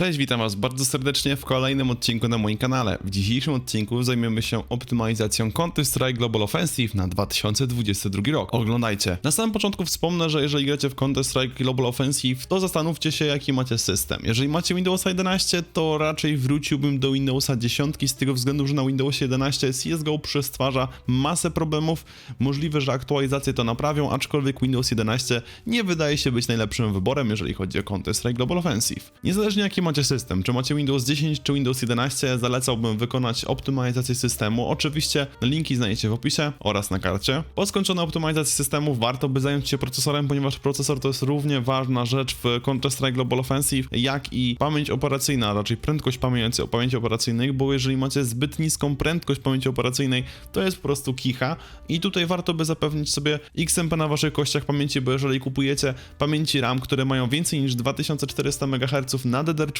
Cześć, witam Was bardzo serdecznie w kolejnym odcinku na moim kanale. W dzisiejszym odcinku zajmiemy się optymalizacją Counter-Strike Global Offensive na 2022 rok. Oglądajcie. Na samym początku wspomnę, że jeżeli gracie w Counter-Strike Global Offensive, to zastanówcie się jaki macie system. Jeżeli macie Windowsa 11, to raczej wróciłbym do Windowsa 10 z tego względu, że na Windowsie 11 CSGO przestwarza masę problemów. Możliwe, że aktualizacje to naprawią, aczkolwiek Windows 11 nie wydaje się być najlepszym wyborem, jeżeli chodzi o Counter-Strike Global Offensive. Niezależnie jaki macie system, czy macie Windows 10 czy Windows 11, zalecałbym wykonać optymalizację systemu. Oczywiście linki znajdziecie w opisie oraz na karcie. Po skończonej optymalizacji systemu warto by zająć się procesorem, ponieważ procesor to jest równie ważna rzecz w Counter-Strike Global Offensive, jak i pamięć operacyjna, raczej prędkość pamięci, pamięci operacyjnej, bo jeżeli macie zbyt niską prędkość pamięci operacyjnej, to jest po prostu kicha i tutaj warto by zapewnić sobie XMP na waszych kościach pamięci, bo jeżeli kupujecie pamięci RAM, które mają więcej niż 2400 MHz na DDR4,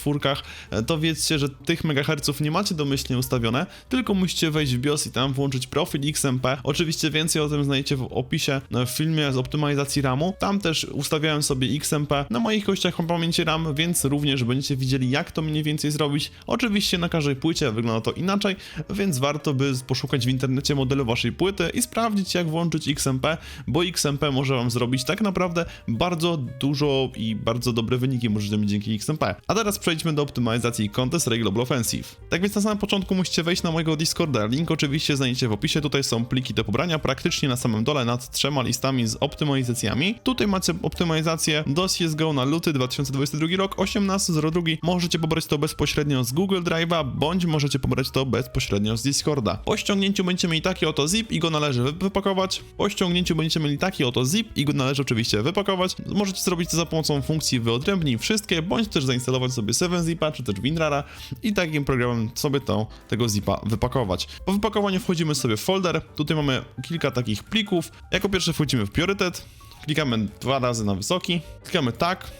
to wiedzcie, że tych MHz nie macie domyślnie ustawione, tylko musicie wejść w BIOS i tam włączyć profil XMP. Oczywiście więcej o tym znajdziecie w opisie w filmie z optymalizacji RAMu. Tam też ustawiałem sobie XMP na moich kościach pamięci RAM, więc również będziecie widzieli jak to mniej więcej zrobić. Oczywiście na każdej płycie wygląda to inaczej, więc warto by poszukać w internecie modelu waszej płyty i sprawdzić jak włączyć XMP, bo XMP może wam zrobić tak naprawdę bardzo dużo i bardzo dobre wyniki możecie mieć dzięki XMP. A teraz przejdźmy do optymalizacji Contest Global Offensive. Tak więc na samym początku musicie wejść na mojego Discorda. Link oczywiście znajdziecie w opisie. Tutaj są pliki do pobrania praktycznie na samym dole nad trzema listami z optymalizacjami. Tutaj macie optymalizację do CSGO na luty 2022 rok 18.02. Możecie pobrać to bezpośrednio z Google Drive'a, bądź możecie pobrać to bezpośrednio z Discorda. Po ściągnięciu będziecie mieli taki oto zip i go należy wy- wypakować. Po ściągnięciu będziecie mieli taki oto zip i go należy oczywiście wypakować. Możecie zrobić to za pomocą funkcji wyodrębnij wszystkie, bądź też zainstalować sobie 7zipa czy też WinRara i takim programem sobie to, tego zipa wypakować. Po wypakowaniu wchodzimy sobie w folder. Tutaj mamy kilka takich plików. Jako pierwsze wchodzimy w priorytet. Klikamy dwa razy na wysoki. Klikamy tak.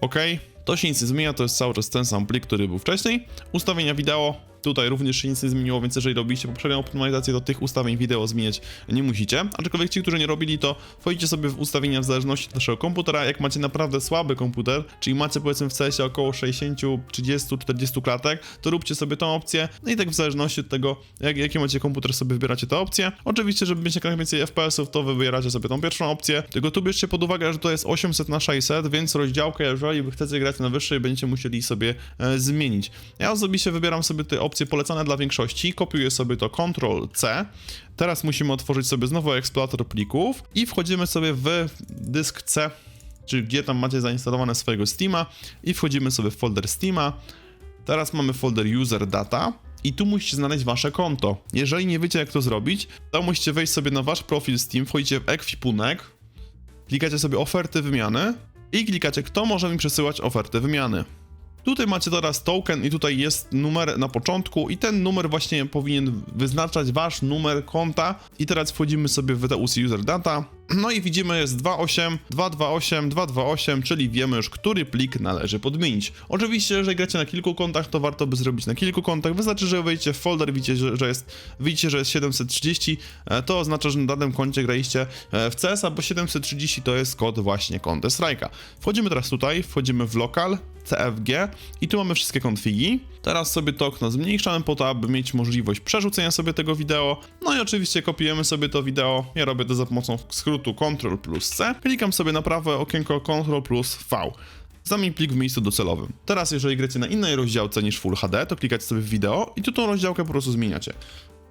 OK. To się nic nie zmienia, to jest cały czas ten sam plik, który był wcześniej. Ustawienia wideo. Tutaj również się nic nie zmieniło, więc jeżeli robiliście poprzednią optymalizację, to tych ustawień wideo zmieniać nie musicie. Aczkolwiek ci, którzy nie robili, to wchodzicie sobie w ustawienia w zależności od waszego komputera. Jak macie naprawdę słaby komputer, czyli macie powiedzmy w CS około 60, 30, 40 klatek, to róbcie sobie tą opcję. No i tak w zależności od tego, jak, jaki macie komputer, sobie wybieracie tę opcję. Oczywiście, żeby mieć jak najwięcej FPS-ów, to wybieracie sobie tą pierwszą opcję. Tylko tu bierzcie pod uwagę, że to jest 800 na 600, więc rozdziałkę, jeżeli chcecie grać na wyższej, będziecie musieli sobie e, zmienić. Ja osobiście wybieram sobie te opcje polecane dla większości, kopiuję sobie to Ctrl-C. Teraz musimy otworzyć sobie znowu eksplorator plików i wchodzimy sobie w dysk C, czyli gdzie tam macie zainstalowane swojego Steama i wchodzimy sobie w folder Steama. Teraz mamy folder User Data i tu musicie znaleźć wasze konto. Jeżeli nie wiecie jak to zrobić, to musicie wejść sobie na wasz profil Steam, wchodzicie w ekwipunek, klikacie sobie oferty wymiany i klikacie kto może mi przesyłać oferty wymiany. Tutaj macie teraz token i tutaj jest numer na początku i ten numer właśnie powinien wyznaczać wasz numer konta. I teraz wchodzimy sobie w TUC User Data no i widzimy jest 28, 228, 228, czyli wiemy już, który plik należy podmienić. Oczywiście, jeżeli gracie na kilku kontach, to warto by zrobić na kilku kontach. Wystarczy, że wejdziecie w folder, widzicie, że, jest, widzicie, że jest 730, e, to oznacza, że na danym koncie graliście e, w CS, bo 730 to jest kod właśnie Counter Strike'a. Wchodzimy teraz tutaj, wchodzimy w lokal, CFG i tu mamy wszystkie konfigi. Teraz sobie to okno zmniejszamy po to, aby mieć możliwość przerzucenia sobie tego wideo. No i oczywiście kopiujemy sobie to wideo. Ja robię to za pomocą skrótu Ctrl plus C. Klikam sobie na prawe okienko Ctrl plus V. Zamień plik w miejscu docelowym. Teraz, jeżeli gracie na innej rozdziałce niż Full HD, to klikacie sobie w wideo i tu tą rozdziałkę po prostu zmieniacie.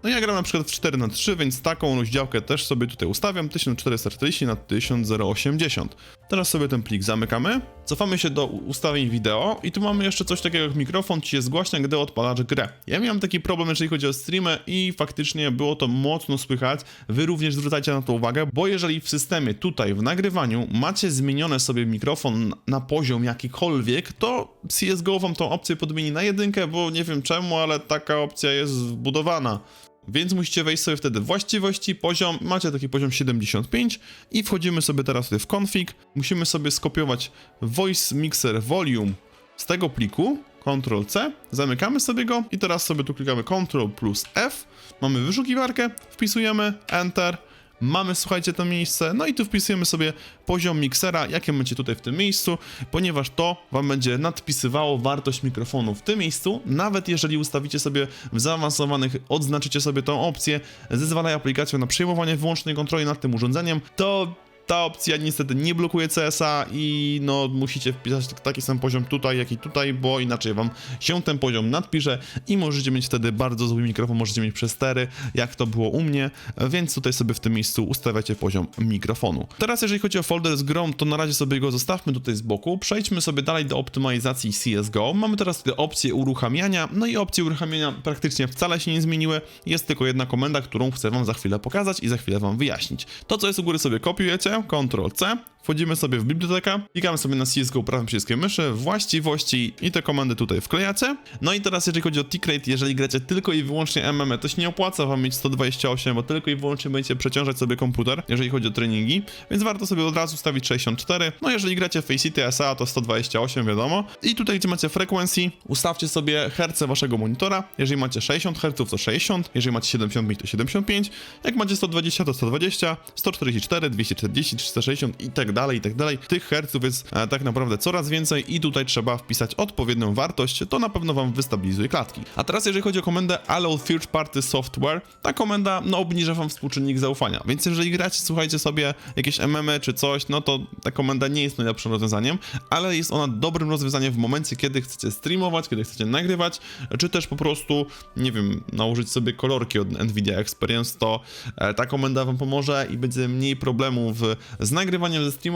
No ja gram na przykład w 4 na 3 więc taką rozdziałkę też sobie tutaj ustawiam 1440 na 1080. Teraz sobie ten plik zamykamy, cofamy się do ustawień wideo i tu mamy jeszcze coś takiego jak mikrofon ci się zgłaśnia, gdy odpalasz grę. Ja miałem taki problem, jeżeli chodzi o streamy i faktycznie było to mocno słychać. Wy również zwracajcie na to uwagę, bo jeżeli w systemie tutaj w nagrywaniu macie zmienione sobie mikrofon na poziom jakikolwiek, to CSGO wam tą opcję podmieni na jedynkę, bo nie wiem czemu, ale taka opcja jest wbudowana. Więc musicie wejść sobie wtedy właściwości, poziom, macie taki poziom 75 i wchodzimy sobie teraz w config. Musimy sobie skopiować voice mixer volume z tego pliku, Ctrl C, zamykamy sobie go i teraz sobie tu klikamy Ctrl plus F, mamy wyszukiwarkę, wpisujemy Enter, Mamy, słuchajcie, to miejsce, no i tu wpisujemy sobie poziom miksera, jakie macie tutaj w tym miejscu, ponieważ to wam będzie nadpisywało wartość mikrofonu w tym miejscu, nawet jeżeli ustawicie sobie w zaawansowanych, odznaczycie sobie tą opcję, zezwalaj aplikacją na przejmowanie wyłącznej kontroli nad tym urządzeniem, to ta opcja niestety nie blokuje CSA i no musicie wpisać tak- taki sam poziom tutaj, jak i tutaj, bo inaczej wam się ten poziom nadpisze i możecie mieć wtedy bardzo zły mikrofon, możecie mieć przestery, jak to było u mnie, więc tutaj sobie w tym miejscu ustawiacie poziom mikrofonu. Teraz jeżeli chodzi o folder z grą, to na razie sobie go zostawmy tutaj z boku, przejdźmy sobie dalej do optymalizacji CSGO. Mamy teraz tutaj opcję uruchamiania, no i opcje uruchamiania praktycznie wcale się nie zmieniły, jest tylko jedna komenda, którą chcę wam za chwilę pokazać i za chwilę wam wyjaśnić. To co jest u góry sobie kopiujecie, Ctrl C, wchodzimy sobie w bibliotekę, klikamy sobie na CSGO prawym przyciskiem myszy, właściwości i te komendy tutaj wklejacie. No i teraz jeżeli chodzi o tick rate, jeżeli gracie tylko i wyłącznie MM, to się nie opłaca wam mieć 128, bo tylko i wyłącznie będziecie przeciążać sobie komputer, jeżeli chodzi o treningi, więc warto sobie od razu ustawić 64. No jeżeli gracie Faceit SA, to 128 wiadomo. I tutaj gdzie macie frequency, ustawcie sobie herce waszego monitora. Jeżeli macie 60 Hz, to 60, jeżeli macie 75, to 75, jak macie 120, to 120, 144, 240, 360 i tak i tak dalej. Tych herców jest e, tak naprawdę coraz więcej i tutaj trzeba wpisać odpowiednią wartość, to na pewno wam wystabilizuje klatki. A teraz jeżeli chodzi o komendę Allow Third Party Software, ta komenda no obniża wam współczynnik zaufania, więc jeżeli gracie, słuchajcie sobie jakieś MM czy coś, no to ta komenda nie jest najlepszym rozwiązaniem, ale jest ona dobrym rozwiązaniem w momencie, kiedy chcecie streamować, kiedy chcecie nagrywać, czy też po prostu, nie wiem, nałożyć sobie kolorki od Nvidia Experience, to e, ta komenda wam pomoże i będzie mniej problemów z nagrywaniem, ze streamowaniem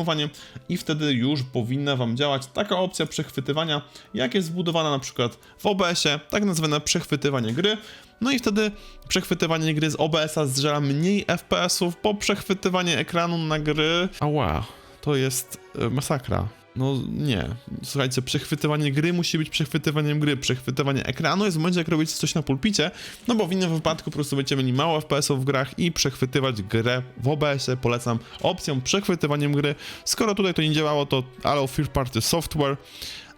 i wtedy już powinna wam działać taka opcja przechwytywania, jak jest zbudowana na przykład w OBS-ie, tak nazwane przechwytywanie gry. No i wtedy przechwytywanie gry z OBS-a zżera mniej FPS-ów, bo przechwytywanie ekranu na gry... Ała, to jest e, masakra. No nie. Słuchajcie, przechwytywanie gry musi być przechwytywaniem gry. Przechwytywanie ekranu jest w momencie, jak robicie coś na pulpicie, no bo w innym wypadku po prostu będziecie mieli mało FPS-ów w grach i przechwytywać grę w OBS-ie polecam opcją przechwytywaniem gry. Skoro tutaj to nie działało, to Allow Third Party Software.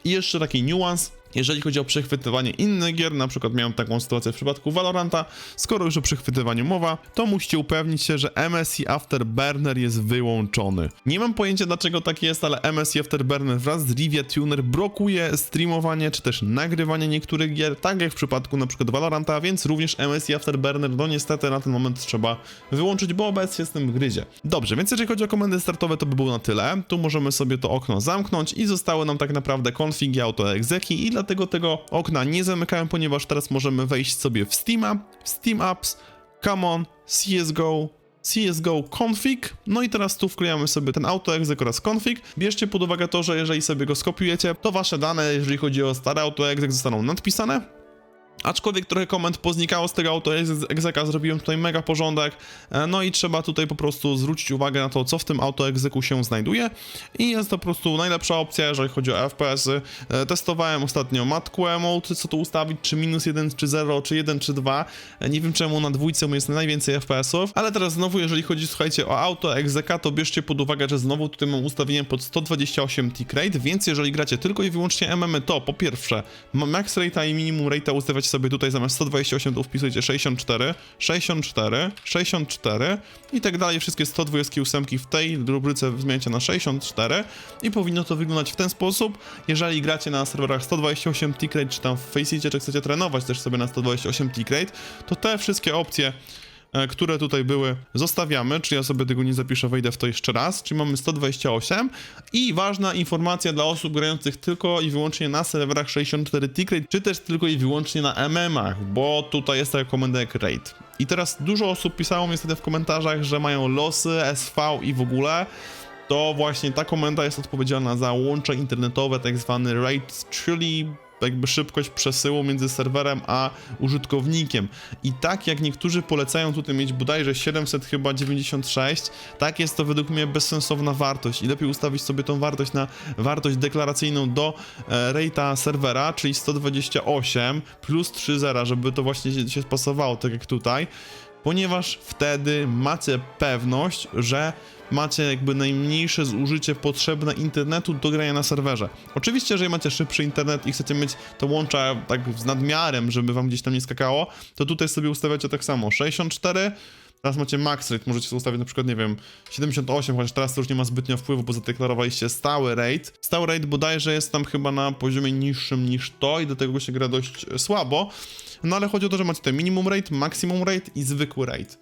I jeszcze taki niuans, jeżeli chodzi o przechwytywanie innych gier, na przykład miałem taką sytuację w przypadku Valoranta, skoro już o przechwytywaniu mowa, to musicie upewnić się, że MSI Afterburner jest wyłączony. Nie mam pojęcia dlaczego tak jest, ale MSI Afterburner wraz z Rivia Tuner blokuje streamowanie czy też nagrywanie niektórych gier, tak jak w przypadku przykład Valoranta, więc również MSI Afterburner, no niestety na ten moment trzeba wyłączyć, bo obecnie jest w tym gryzie. Dobrze, więc jeżeli chodzi o komendy startowe, to by było na tyle. Tu możemy sobie to okno zamknąć i zostały nam tak naprawdę config i autoexeki i dlatego tego okna nie zamykałem, ponieważ teraz możemy wejść sobie w Steama, Steam Apps, Come on, CSGO, CSGO config, no i teraz tu wklejamy sobie ten autoexec oraz config. Bierzcie pod uwagę to, że jeżeli sobie go skopiujecie, to wasze dane, jeżeli chodzi o stary autoexec, zostaną nadpisane, Aczkolwiek trochę komend poznikało z tego autoexeka, zrobiłem tutaj mega porządek, e, no i trzeba tutaj po prostu zwrócić uwagę na to, co w tym autoexeku się znajduje i jest to po prostu najlepsza opcja, jeżeli chodzi o FPS-y. E, Testowałem ostatnio matku mode, co tu ustawić, czy minus 1, czy 0, czy 1, czy 2. E, Nie wiem czemu na dwójce jest najwięcej FPS-ów, ale teraz znowu, jeżeli chodzi, słuchajcie, o autoexeka, to bierzcie pod uwagę, że znowu tutaj mam ustawienie pod 128 tick rate, więc jeżeli gracie tylko i wyłącznie MM, to po pierwsze max rate'a i minimum rate'a ustawiacie sobie tutaj zamiast 128 to wpisujecie 64, 64, 64 i tak dalej. Wszystkie 128 w tej rubryce zmieniacie na 64 i powinno to wyglądać w ten sposób. Jeżeli gracie na serwerach 128 tick rate, czy tam w Faceitie, czy chcecie trenować też sobie na 128 tick rate, to te wszystkie opcje które tutaj były, zostawiamy, czyli ja sobie tego nie zapiszę, wejdę w to jeszcze raz, czyli mamy 128 i ważna informacja dla osób grających tylko i wyłącznie na serwerach 64 tick rate, czy też tylko i wyłącznie na MM-ach, bo tutaj jest taka komenda jak rate. I teraz dużo osób pisało mi w komentarzach, że mają losy, SV i w ogóle, to właśnie ta komenda jest odpowiedzialna za łącze internetowe, tak zwany rate, czyli jakby szybkość przesyłu między serwerem a użytkownikiem. I tak jak niektórzy polecają tutaj mieć bodajże 700 chyba 96, tak jest to według mnie bezsensowna wartość i lepiej ustawić sobie tą wartość na wartość deklaracyjną do e, rate'a serwera, czyli 128 plus 3 zera, żeby to właśnie się, się spasowało, tak jak tutaj ponieważ wtedy macie pewność, że macie jakby najmniejsze zużycie potrzebne internetu do grania na serwerze. Oczywiście, jeżeli macie szybszy internet i chcecie mieć to łącza tak z nadmiarem, żeby wam gdzieś tam nie skakało, to tutaj sobie ustawiacie tak samo 64 Teraz macie max rate, możecie sobie ustawić na przykład, nie wiem, 78, chociaż teraz to już nie ma zbytnio wpływu, bo zadeklarowaliście stały rate. Stały rate bodajże jest tam chyba na poziomie niższym niż to i do tego się gra dość słabo. No ale chodzi o to, że macie te minimum rate, maximum rate i zwykły rate.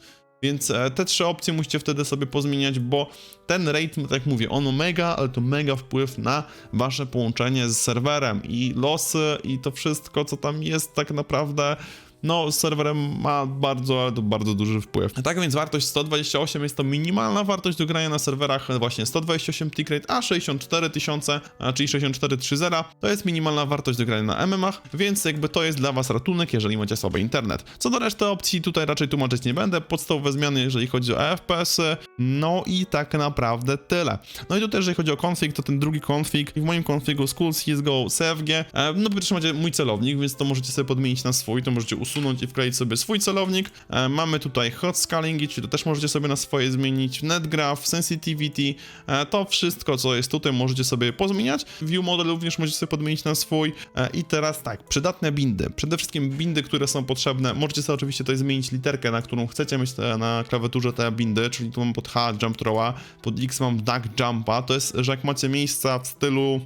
Więc e, te trzy opcje musicie wtedy sobie pozmieniać, bo ten rate, tak jak mówię, ono mega, ale to mega wpływ na wasze połączenie z serwerem. I losy i to wszystko, co tam jest tak naprawdę no, z serwerem ma bardzo, ale to bardzo duży wpływ. Tak więc wartość 128 jest to minimalna wartość do grania na serwerach, właśnie 128 tick rate, a 64 tysiące, czyli 6430 to jest minimalna wartość do grania na MM-ach, więc jakby to jest dla was ratunek, jeżeli macie słaby internet. Co do reszty opcji, tutaj raczej tłumaczyć nie będę, podstawowe zmiany, jeżeli chodzi o FPS-y, no i tak naprawdę tyle. No i tu też, jeżeli chodzi o config, to ten drugi config, w moim configu School CSGO CFG, e, no po pierwsze macie mój celownik, więc to możecie sobie podmienić na swój, to możecie usunąć i wkleić sobie swój celownik. E, mamy tutaj hot scalingi, czyli to też możecie sobie na swoje zmienić, netgraph, sensitivity, e, to wszystko, co jest tutaj, możecie sobie pozmieniać. View model również możecie sobie podmienić na swój. E, I teraz tak, przydatne bindy. Przede wszystkim bindy, które są potrzebne, możecie sobie oczywiście tutaj zmienić literkę, na którą chcecie mieć na klawiaturze te bindy, czyli tu mam pod H jump throwa, pod X mam duck jumpa, to jest, że jak macie miejsca w stylu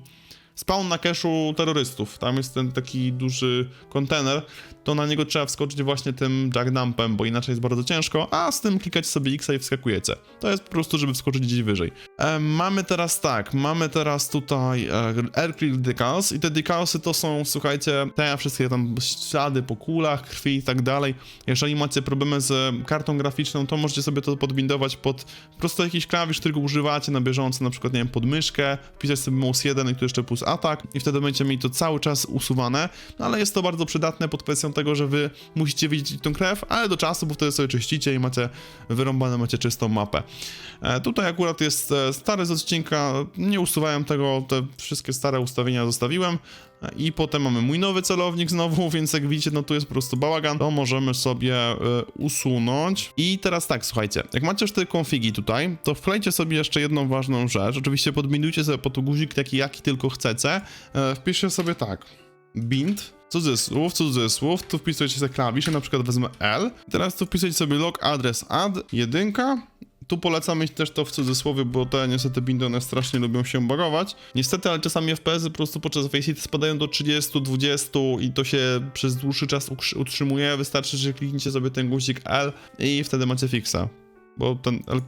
spawn na cache'u terrorystów. Tam jest ten taki duży kontener, to na niego trzeba wskoczyć właśnie tym jackdumpem, bo inaczej jest bardzo ciężko, a z tym klikacie sobie X i wskakujecie. To jest po prostu, żeby wskoczyć gdzieś wyżej. E, mamy teraz tak, mamy teraz tutaj e, aircraft decals i te decalsy to są, słuchajcie, te wszystkie tam ślady po kulach, krwi i tak dalej. Jeżeli macie problemy z kartą graficzną, to możecie sobie to podbindować pod po prostu jakiś klawisz, którego używacie na bieżąco, na przykład, nie wiem, pod myszkę, wpisać sobie mouse 1 i tu jeszcze plus atak i wtedy będziecie mieli to cały czas usuwane, no ale jest to bardzo przydatne pod kwestią tego, że wy musicie widzieć tą krew, ale do czasu, bo wtedy sobie czyścicie i macie wyrąbane, macie czystą mapę. E, tutaj akurat jest e, stary z odcinka, nie usuwałem tego, te wszystkie stare ustawienia zostawiłem. I potem mamy mój nowy celownik znowu, więc jak widzicie, no tu jest po prostu bałagan, to możemy sobie e, usunąć. I teraz tak, słuchajcie, jak macie już te konfigi tutaj, to wklejcie sobie jeszcze jedną ważną rzecz. Oczywiście podbindujcie sobie po to guzik taki, jaki tylko chcecie. E, wpiszcie sobie tak, bind, cudzysłów, cudzysłów, tu wpisujecie sobie klawisze, na przykład wezmę L. Teraz tu wpisujecie sobie log adres add, jedynka, tu polecam mieć też to w cudzysłowie, bo te niestety bindy one strasznie lubią się bagować. Niestety, ale czasami FPS-y po prostu podczas Faceit spadają do 30, 20 i to się przez dłuższy czas utrzymuje. Wystarczy, że klikniecie sobie ten guzik L i wtedy macie fixa. Bo ten L,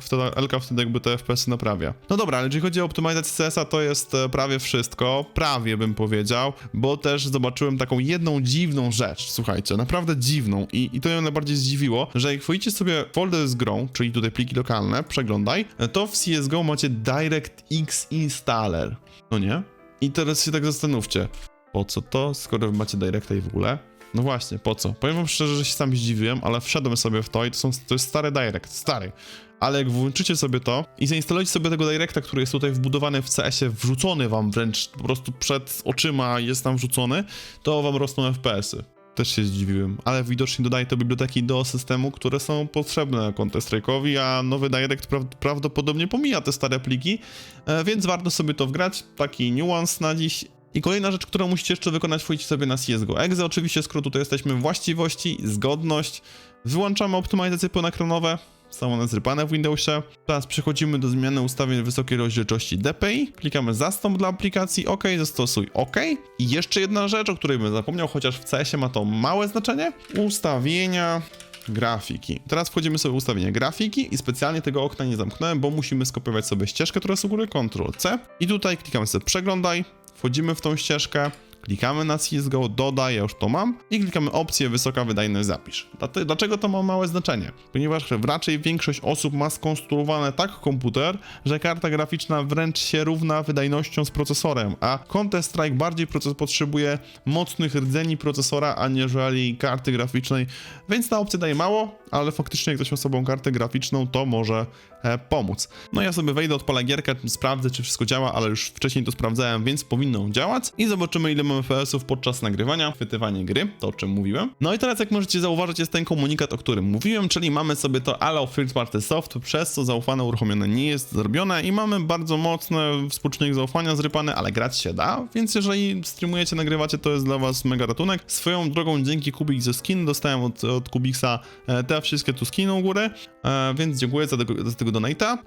wtedy, jakby te FPS-y naprawia. No dobra, ale jeżeli chodzi o optymalizację CS-a, to jest e, prawie wszystko. Prawie bym powiedział, bo też zobaczyłem taką jedną dziwną rzecz. Słuchajcie, naprawdę dziwną i, i to ją najbardziej zdziwiło, że jak wchodzicie sobie folder z grą, czyli tutaj pliki lokalne, przeglądaj, e, to w CSGO macie DirectX Installer. No nie? I teraz się tak zastanówcie, po co to, skoro macie Directa i w ogóle? No właśnie, po co? Powiem wam szczerze, że się sam zdziwiłem, ale wszedłem sobie w to i to, są, to jest stary Direct, stary. Ale jak włączycie sobie to i zainstalujecie sobie tego Directa, który jest tutaj wbudowany w CS-ie, wrzucony wam wręcz po prostu przed oczyma jest tam wrzucony, to wam rosną FPS-y. Też się zdziwiłem, ale widocznie dodaje to biblioteki do systemu, które są potrzebne Counter-Strike'owi, a nowy Direct pra prawdopodobnie pomija te stare pliki, e, więc warto sobie to wgrać, taki niuans na dziś. I kolejna rzecz, którą musicie jeszcze wykonać, wchodzicie sobie na CSGO Exe, oczywiście skrót tutaj jesteśmy właściwości, zgodność, wyłączamy optymalizacje pełnoekranowe, są one zrypane w Windowsie. Teraz przechodzimy do zmiany ustawień wysokiej rozdzielczości DPI, klikamy zastąp dla aplikacji OK, zastosuj OK. I jeszcze jedna rzecz, o której bym zapomniał, chociaż w CS-ie ma to małe znaczenie, ustawienia grafiki. Teraz wchodzimy sobie w ustawienia grafiki i specjalnie tego okna nie zamknąłem, bo musimy skopiować sobie ścieżkę, która jest u góry, Ctrl-C i tutaj klikamy sobie przeglądaj, wchodzimy w tą ścieżkę, klikamy na CSGO, dodaj, ja już to mam i klikamy opcję wysoka wydajność zapisz. Dlaczego to ma małe znaczenie? Ponieważ raczej większość osób ma skonstruowany tak komputer, że karta graficzna wręcz się równa wydajnością z procesorem, a Counter-Strike bardziej proces potrzebuje mocnych rdzeni procesora, aniżeli karty graficznej, więc ta opcja daje mało, ale faktycznie jak ktoś ma sobą kartę graficzną, to może e, pomóc. No ja sobie wejdę, odpalę gierkę, sprawdzę, czy wszystko działa, ale już wcześniej to sprawdzałem, więc powinno działać i zobaczymy, ile mamy 8 FPS-ów podczas nagrywania, chwytywanie gry, to o czym mówiłem. No i teraz jak możecie zauważyć jest ten komunikat, o którym mówiłem, czyli mamy sobie to Allow Third Party Soft, przez co zaufane uruchomione nie jest zrobione i mamy bardzo mocny współczynnik zaufania zrypany, ale grać się da, więc jeżeli streamujecie, nagrywacie, to jest dla was mega ratunek. Swoją drogą dzięki Kubik ze skin dostałem od, od Kubiksa e, te wszystkie tu skiny u góry, e, więc dziękuję za tego, za tego.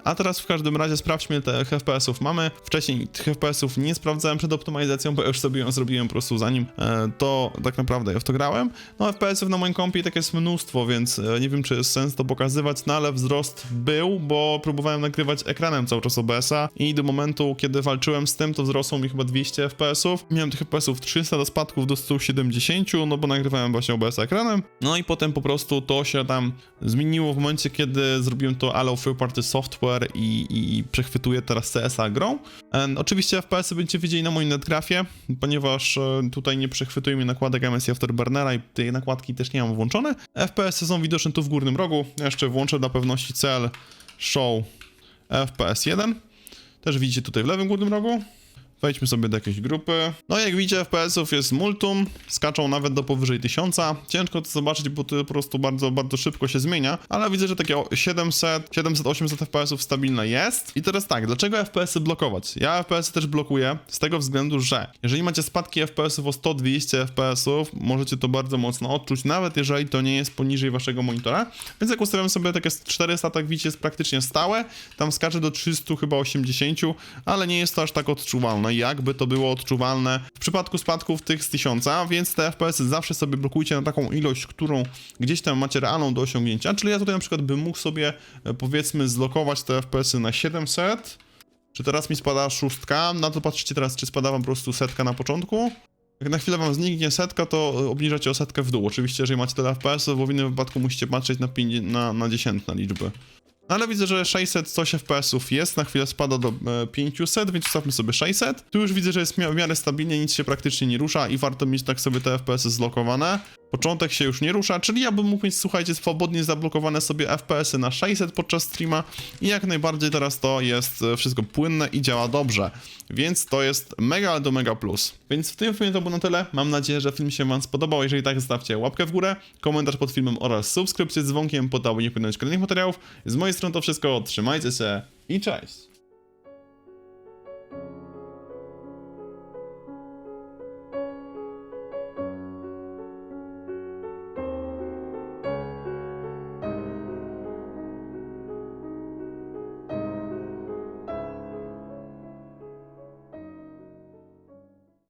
A teraz w każdym razie sprawdźmy tych FPS-ów mamy. Wcześniej tych FPS-ów nie sprawdzałem przed optymalizacją, bo już sobie ją zrobiłem po prostu zanim e, to tak naprawdę ja w to grałem. No FPS-ów na moim kompie tak jest mnóstwo, więc e, nie wiem czy jest sens to pokazywać, no ale wzrost był, bo próbowałem nagrywać ekranem cały czas OBS-a i do momentu kiedy walczyłem z tym, to wzrosło mi chyba 200 FPS-ów. Miałem tych FPS-ów 300 do spadków do 170, no bo nagrywałem właśnie OBS ekranem. No i potem po prostu to się tam zmieniło w momencie, kiedy zrobiłem to Allow Third Party Software i, i przechwytuję teraz CS-a grą. E, oczywiście FPS-y będziecie widzieli na moim netgrafie, ponieważ e, tutaj nie przechwytuje mi nakładek MSI Afterburnera i tej nakładki też nie mam włączone. FPS-y są widoczne tu w górnym rogu. Jeszcze włączę dla pewności cel Show FPS 1. Też widzicie tutaj w lewym górnym rogu. Wejdźmy sobie do jakiejś grupy. No jak widzicie, FPS-ów jest multum, skaczą nawet do powyżej 1000. Ciężko to zobaczyć, bo to po prostu bardzo, bardzo szybko się zmienia, ale widzę, że takie o 700, 700, 800 FPS-ów stabilne jest. I teraz tak, dlaczego FPS-y blokować? Ja FPS-y też blokuję z tego względu, że jeżeli macie spadki FPS-ów o 100-200 FPS-ów, możecie to bardzo mocno odczuć, nawet jeżeli to nie jest poniżej waszego monitora. Więc jak ustawiam sobie takie 400, tak widzicie, jest praktycznie stałe, tam skacze do 300, chyba 80, ale nie jest to aż tak odczuwalne jakby to było odczuwalne w przypadku spadków tych z 1000, więc te FPS -y zawsze sobie blokujcie na taką ilość, którą gdzieś tam macie realną do osiągnięcia, czyli ja tutaj na przykład bym mógł sobie e, powiedzmy zlokować te FPS -y na 700, czy teraz mi spada szóstka, na to patrzcie teraz, czy spada wam po prostu setka na początku. Jak na chwilę wam zniknie setka, to e, obniżacie o setkę w dół. Oczywiście, jeżeli macie tyle FPS, bo w innym wypadku musicie patrzeć na, 50, na, na dziesiętne liczby. No ale widzę, że 600 coś FPS-ów jest, na chwilę spada do e, 500, więc ustawmy sobie 600. Tu już widzę, że jest w miarę stabilnie, nic się praktycznie nie rusza i warto mieć tak sobie te FPS-y zlokowane. Początek się już nie rusza, czyli ja bym mógł mieć, słuchajcie, swobodnie zablokowane sobie FPS-y na 600 podczas streama i jak najbardziej teraz to jest e, wszystko płynne i działa dobrze. Więc to jest mega, do mega plus. Więc w tym filmie to było na tyle. Mam nadzieję, że film się wam spodobał. Jeżeli tak, zostawcie łapkę w górę, komentarz pod filmem oraz subskrypcję z dzwonkiem po to, aby nie pominąć kolejnych materiałów. Z mojej strony to wszystko. Trzymajcie się i cześć!